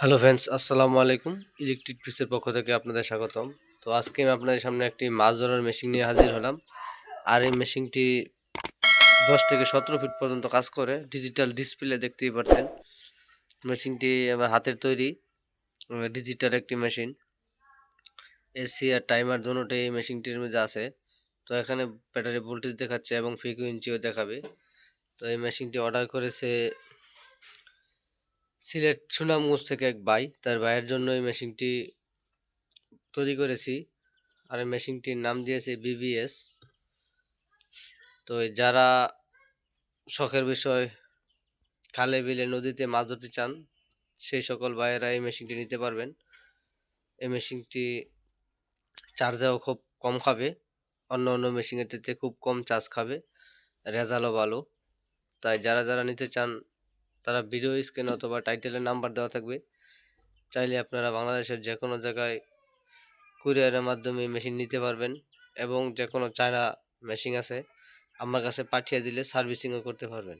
Hello friends, আসসালামু আলাইকুম। Electric পিসের পক্ষ থেকে আপনাদের স্বাগতম। তো আজকে আমি আপনাদের সামনে একটি মাছ ধরার মেশিন নিয়ে হাজির হলাম। আর এই মেশিনটি দশ থেকে সতেরো ফিট পর্যন্ত কাজ করে। ডিজিটাল ডিসপ্লে দেখতেই পাচ্ছেন মেশিনটি আমার হাতের তৈরি। ডিজিটাল একটি মেশিন এসি আর টাইমার দুটোই এই মেশিনটির মধ্যে আছে। তো এখানে ব্যাটারি ভোল্টেজ দেখাচ্ছে এবং ফ্রিকুয়েন্সিও দেখাবে। তো এই মেশিনটি অর্ডার করেছে সিলেট সুনামগঞ্জ থেকে এক ভাই, তার ভাইয়ের জন্য এই মেশিনটি তৈরি করেছি আর এই মেশিনটির নাম দিয়েছে বিবিএস তো যারা শখের বিষয় খালে বিলে নদীতে মাছ ধরতে চান, সেই সকল ভাইয়েরা এই মেশিনটি নিতে পারবেন। এই মেশিনটি চার্জেও খুব কম খাবে, অন্য অন্য মেশিনের থেকে খুব কম চার্জ খাবে, রেজাল্টও ভালো। তাই যারা যারা নিতে চান তারা ভিডিও স্ক্রিন অথবা টাইটেলের নাম্বার দেওয়া থাকবে। চাইলে আপনারা বাংলাদেশের যে কোনো জায়গায় কুরিয়ারের মাধ্যমে মেশিন নিতে পারবেন এবং যে কোনো চায়না মেশিন আছে, আমার কাছে পাঠিয়ে দিলে সার্ভিসিংও করতে পারবেন।